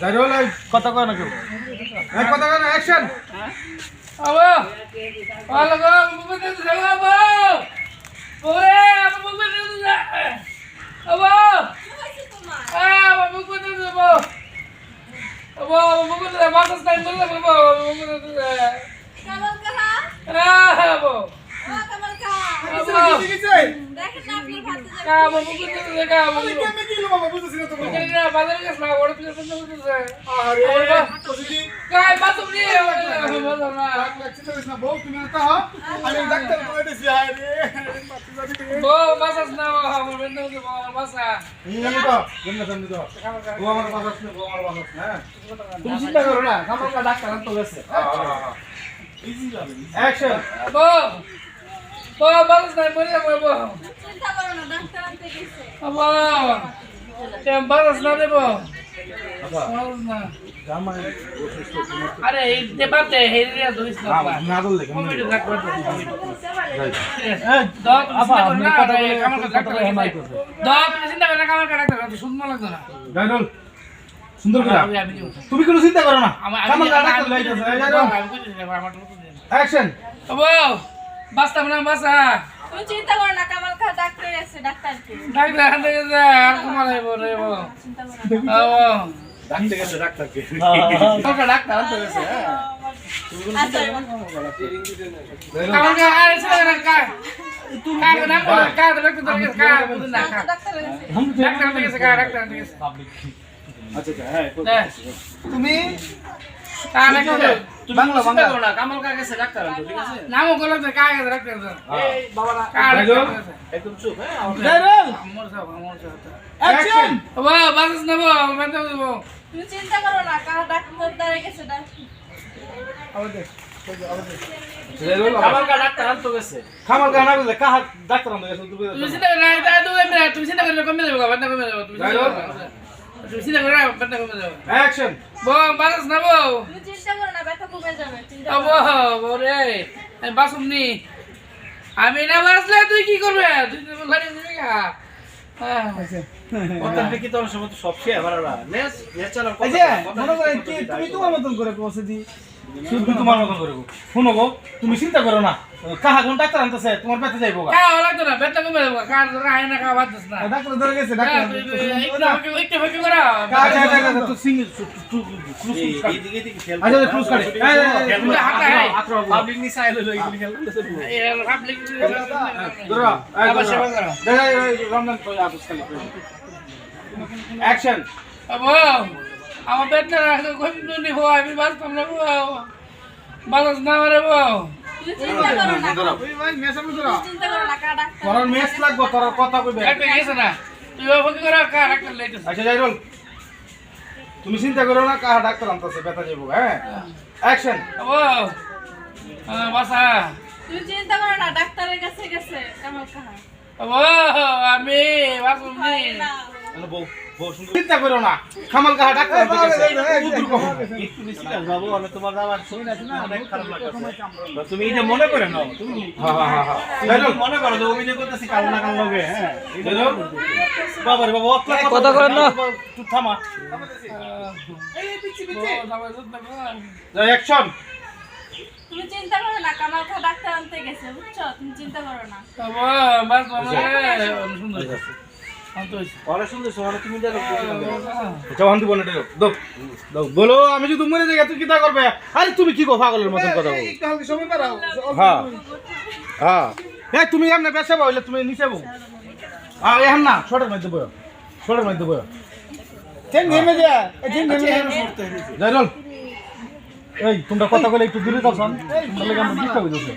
যাই হল কথা কয় না কেউ। এই কয় না অ্যাকশন আবা ভালো গো মুখ দে আবা। ওরে আবা মুখ দে আবা। আবা মুখ দে দেব আবা মুখ দে দেব বাস টাইম বললে বাবা মুখ দে দেব কামাল কাহা আবা ও কামাল কাহা আবা দেখেন না আপনার ভাতে যাবে কা মুখ দে দেব কা মুখ দে দেব বাজারে গেছ না ওড় পিছে পিছে পিছে আরে কাই বাসু নি বলো না বো বাসাস না আমার বন্ধু আমার বাসা তুমি চিন্তা করো না কামড় ডাক্তার তো গেছে। অ্যাকশন বো বো বাসাস না মরে যাব বো চিন্তা করো না ডাক্তার আনতে গেছে বো তেম না দেবো আরে এই দেবাতে হেরিয়া ধরিস না না দলে কমিটি রাখবে এই দত আপা, আপনি কথা বলে- কামাল কথা বলে হেমাই করছে। দত চিন্তা করো কামাল কাটা রাখতে শুনব লাগতো না গাইডল সুন্দর করে তুমি কোনো চিন্তা করো না অ্যাকশন বাস্তাম না বাসা তুমি চিন্তা করো না কামাল কাহা ডাক্তার আছে ডাক্তারকে ডাক্তার হাতে গেছে আর কমাল হইব রে বো চিন্তা করো ডাক্তার গেছে ডাক্তারকে ডাক্তার হ্যাঁ। আচ্ছা হাতে আচ্ছা আচ্ছা হ্যাঁ। তুমি? কা না কা বাংলা বাংলা। না কামাল কা গেছে ডাক্তার ঠিক আছে? নামও গলো তো কা গেছে ডাক্তার এই বাবা না কা একদম চুপ হ্যাঁ আমার সব আমার সব অ্যাকশন ও বাস না মেতে বো তুমি চিন্তা করো না কা ডাক্তার গেছে ডাক্তার তুমি চিন্তা করে কমে যাবে তুমি চিন্তা করে কমে যাবে। অ্যাকশন বো বাস না বো তুমি না ব্যথা কমে যাবে চিন্তা ও করো না। বো রে আমি বাসুম নি। আমি না বাসলে তুই কি করবে? তুই তো লাড়ি দিবি হ্যাঁ কথা কি তোর সময় তো সব শেয়ার বাড়াবা নেস নেস এই যে মনে করে কি তুমি তোমার মতন করে পৌঁছে দি তুমি তোমার মতন করে শুনো গো তুমি চিন্তা করো না কাহা কোন ডাক্তার আনতেছে তোমার পেতে যাইবো গা কা লাগতো না বেটা কমে যাবে কার রায় না না ডাক্তার ধরে গেছে হ্যাঁ, ডাক্তার তুই- তুই একটু ফাঁকি- করা। আচ্ছা আচ্ছা আচ্ছা তো সিঙ্গেল ক্রুজ এইদিকে দিকে খেল আচ্ছা আচ্ছা ক্রুজ কাটে এই, এই, এই, তুমি হাঁটা, এই। পাবলিক নি সাইল হলো এগুলি খেল এই ধরো আবার সেবা করো। দেখ, এই, এই, রমজান তো আবুস খালি অ্যাকশন আবো, আমার পেটটা রাখো, ঘুম টুনি হো, আমি বাঁচতাম না গো। বাঁচাস না আমারে বো। তুমি চিন্তা করো না ধরো তুমি চিন্তা করো না কাহা ডাক্তার তোর মেস লাগবো তোর কথা কইবে একটা না। তুইও ফাঁকি কার একটা লেগেছে। আচ্ছা তুমি চিন্তা করো না কাহা ডাক্তার আনতেছে ব্যথা যাইবো হ্যাঁ অ্যাকশন বাঁচা। তুমি চিন্তা করো না ডাক্তারের কাছে গেছে কামাল কাহা আমি বাঁচুম চিন্তা করো না। খামাল কাহা ডাক্তার তোমার আমার শুনে আছে না অনেক খারাপ লাগছে তুমি এটা মনে করে নাও। তুমি হ্যাঁ হ্যাঁ হ্যাঁ মনে করো যে অভিনয় করতেছি কাল না কাল লগে হ্যাঁ? বাবা রে বাবা কথা করেন না। তুই থামা। অ্যাকশন তুমি চিন্তা করো না কামাল কাহা ডাক্তার আনতে গেছে বুঝছ? তুমি চিন্তা করো না। রে। সুন্দর বলে দাও। দাও। বলো আমি যদি মরে যাই তুই কি তা করবে? আরে তুমি কি গো পাগলের মতন কথা বলো? হ্যাঁ। হ্যাঁ। এই তুমি এমনি বেসে বইলে তুমি নিচে বউ। হ্যাঁ না শর্টের মধ্যে বয় শর্টের মধ্যে বয় ট্রেন নেমে যা। ট্রেন নেমে যাইরুল এই তোমরা কথা বলে একটু দূরে যাও ডিস্টার্ব হয়ে যাচ্ছে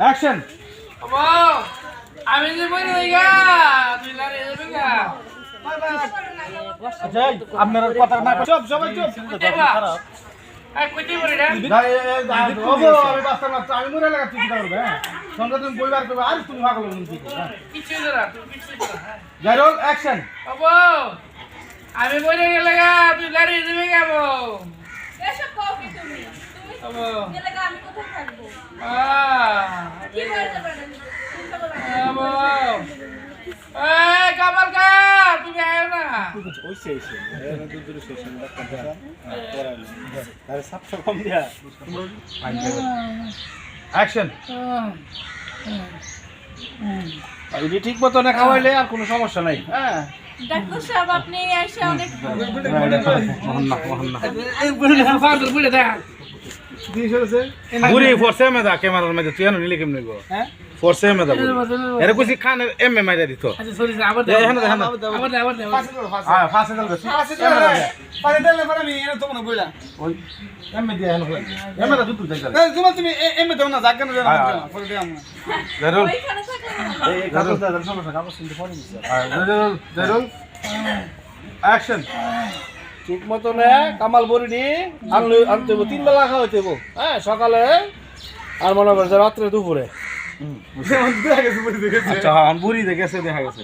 অ্যাকশন। আবো, আমি যে বই রই গা তুই লারে যাবি গা আপনারা কথা না চুপ সবাই চুপ খারাপ আমি হয়ে গেলি তুই গা গাড়ি দেবে গাবো এসব কও কি তুমি তুমি আবো গেলে গা আমি কোথায় থাকব আহ কি করে যাবে যদি ঠিক মতো না খাওয়াইলে আর কোনো সমস্যা নাই হ্যাঁ ডাক্তার সাহেব আপনি এসে অনেক বুড়ি ফোর্সে মে দা ক্যামেরার মধ্যে তুই এনে নিলে কেমনে গো হ্যাঁ? ফোর্সে মে দা এর কুছি খান এম এম আইরা দিত আচ্ছা সরি আবার এ, এখানে ফাঁসে আমি তো মনে বইলা। ওই এম দিয়ে এম দা। দুটো যাই তুমি দাও না জানা। এই কাগজ সমস্যা কাগজ কিন্তু দিছে অ্যাকশন ঠিক মতো কামাল বড়ি নি আনলে আনতে হইব তিন বেলা খাওয়াইতে হইব। হ্যাঁ সকালে আর মনে করছে রাত্রে দুপুরে। আচ্ছা হ্যাঁ বুড়ি দেখে দেখা। গেছে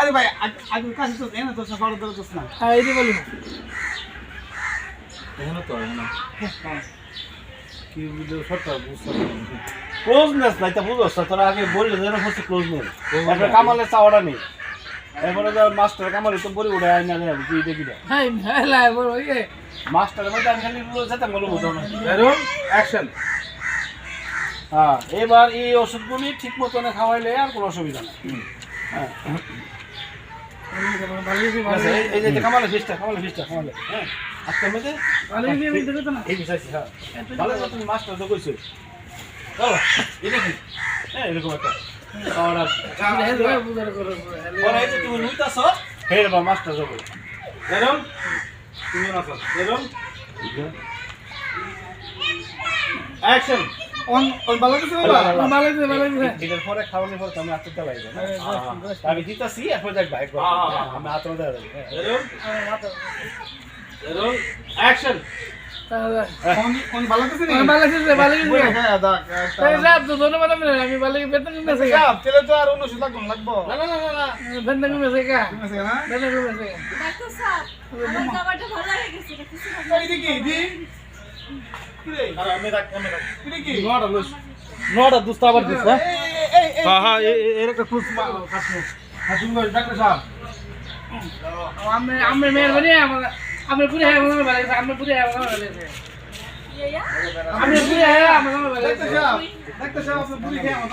আরে ভাই আগে কাছে তো তো হ্যাঁ বলি কি ক্লোজনেস নাই তা বুঝছ না তোরা আগে বললে যেন হচ্ছে ক্লোজনেস একটা কামালের চাওয়াটা নেই। তো মাস্টার কামালে তো বড়ি উঠে আইনা দেয় কি দেখি না। হ্যাঁ হ্যাঁ ওই মাস্টারের মধ্যে আমি খালি যেতাম বলে বুঝো না অ্যাকশন হ্যাঁ এবার এই ওষুধগুলি ঠিক মতন খাওয়াইলে আর কোনো অসুবিধা নেই। হ্যাঁ। এই- এই যে কামালে ফিসটা কামালে ফিসটা কামালে হ্যাঁ আজকে না। এই বিষয়টি হ্যাঁ। ভালো তুমি মাস্টার তো কইছো। এটা কি হ্যাঁ এরকম একটা। হ্যাঁ বুঝার করো পরে এই যে তুমি লুইতাছ ফের বা মাস্টার যাবে জারুল তুমি না জারুল অ্যাকশন অন অন ভালো কিছু বাবা? ভালো আছে ভালো আছে এটার পরে খাওয়ানোর পরে আমি আমি দিতাছি আমি আত্মটা দেওয়া যাবে হ্যাঁ। অ্যাকশন ভালো কিছু নেই ভালো ভালো হ্যাঁ দাগ সাহেব তো ধন্যবাদ আমি আমি ভালো বেতন কমেছে কা সাহেব তেলে তো আর অন্য সুতা লাগবো না না না না না। বেতন কমেছে কা? আছে না? বেতন ডাক্তার সাহেব আমার জামাটা ভালো গেছে কিছু না। এই দেখি দি। নটা লইস দুস্তা আবার দিস হ্যাঁ? হ্যাঁ হ্যাঁ এর একটা ক্রুজ হ্যাঁ ডাক্তার সাহেব মেয়ের বাড়ি আমার পুরে হ্যাঁ আমার ভালো আছে আমি পুরে হ্যাঁ আমার ভালো আছে ইয়া আমি পুরে হ্যাঁ আমার ভালো আছে ডাক্তার সাহেব ডাক্তার সাহেব আপনি বুড়ি খেয়ে আমার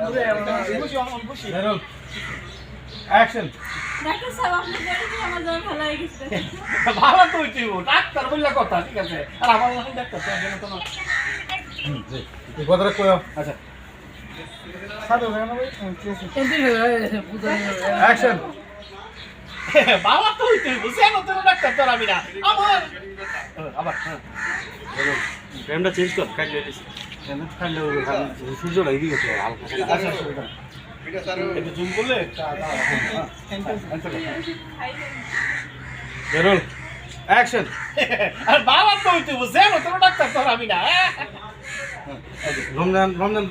পুরে হ্যাঁ আমার ভালো আছে অন অ্যাকশন। ডাক্তার সাহেব আপনি বলে আমার ভালো লাগে গেছে ভালো তো হইতে ডাক্তার বললা কথা ঠিক আছে। আর আমার যখন ডাক্তার তো জন্য তো না। এই কথাটা কই আচ্ছা। অ্যাকশন বাবা তো হইতে বুঝছেন তো ডাক্তার আমি না। আমার আবার হ্যাঁ। ফ্রেমটা চেঞ্জ কর কাটলে সূর্যটা এদিকে গেছে হালকা। একটু জুম করলে জারুল অ্যাকশন আর বাবা তো হইতে বুঝছেন তো ডাক্তার তো আমি না। Ramzan Ramzan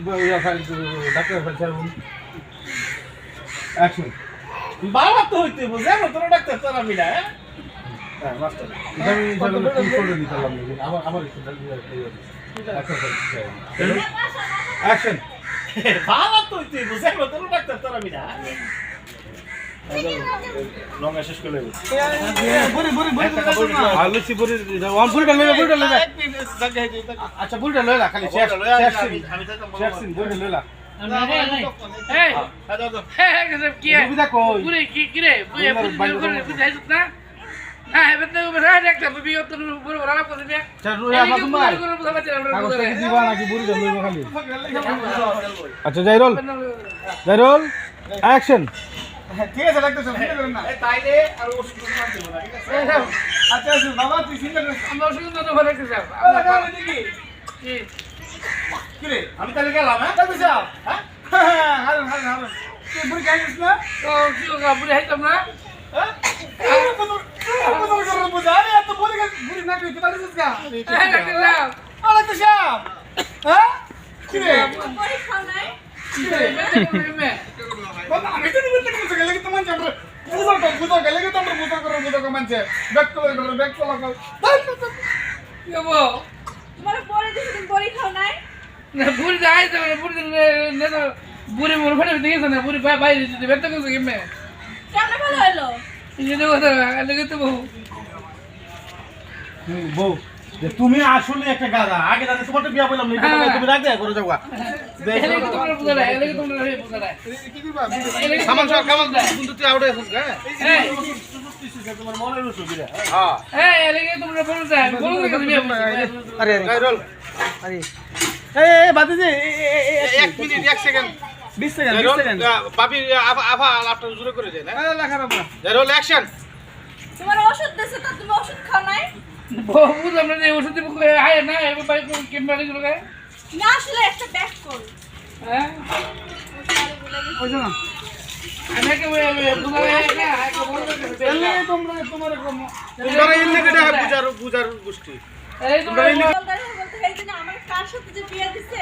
doctor file action বাবা তো হইতে বুঝছেন তো ডাক্তার তো আমি না এটা অ্যাকশন তো হইতে বুঝছেন তো ডাক্তার তো আমি না লঙ্গা শেষ করে দেবো বুড়ি বুড়ি বুড়ি বড়ি দাও। আর লুচি পুরি ওয়ান এক মিনিট জায়গায় দিই আচ্ছা পুরিটা লইলা খালি শেষ শেষ সিন শেষ সিন পুরিটা লইলা এই হ্যাঁ হ্যাঁ হ্যাঁ কি কি রে পুরে পুরে করে বুঝাইছ না আচ্ছা জাইরুল। জাইরুল অ্যাকশন ঠিক আছে সাহেব চিন্তা করেন না। এই তাইলে আর ওষুধ না ঠিক আছে? আচ্ছা আচ্ছা বাবা তুই চিন্তা করিস আমরা দেখি কি? কি রে? আমি তাহলে গেলাম হ্যাঁ? ডাক্তার সাহেব হ্যাঁ? হারুন হারুন হারুন। তুই বুড়ি খাইছিস না? তো কি হোক না? হ্যাঁ? বুড়ি না তুই হ্যাঁ হ্যাঁ বুড়ি তো বুড়ি বুড়ি মোর ফেলে দেখেছ না বুড়ি বাইরে ব্যথা করছে কি মে কেমন ভালো হলো? বউ। তুমি আসলে একটা গাধা আগে জানি তোমার বিয়া বললাম হ্যাঁ। তুমি রাখ দেয়া করে যাওয়া এলে কি তোমরা বুঝা না এলে কি তোমরা বুঝা না কি দিবা এলে কি সামান সব কামান কিন্তু তুই আউটে আছিস হ্যাঁ? হ্যাঁ। আরে এক মিনিট এক সেকেন্ড 20 সেকেন্ড 20 সেকেন্ড বাপি আফা আফা লাফটা জোরে করে যায় না আরে লেখা অ্যাকশন তোমার ওষুধ দিছে তো তুমি ওষুধ খাও নাই? বহু আমরা যে ওষুধ দিব আয় না এবার কিনবা গায়? না আসলে একটা ব্যাক কর হ্যাঁ? ওই না আমি কি বুঝা না তাহলে তোমরা তোমার কোন তোমরা এই লেগে বুঝার বুঝার গোষ্ঠী। এই তোমরা বলতে বলতে এই জন্য আমার কার সাথে যে বিয়ে দিছে?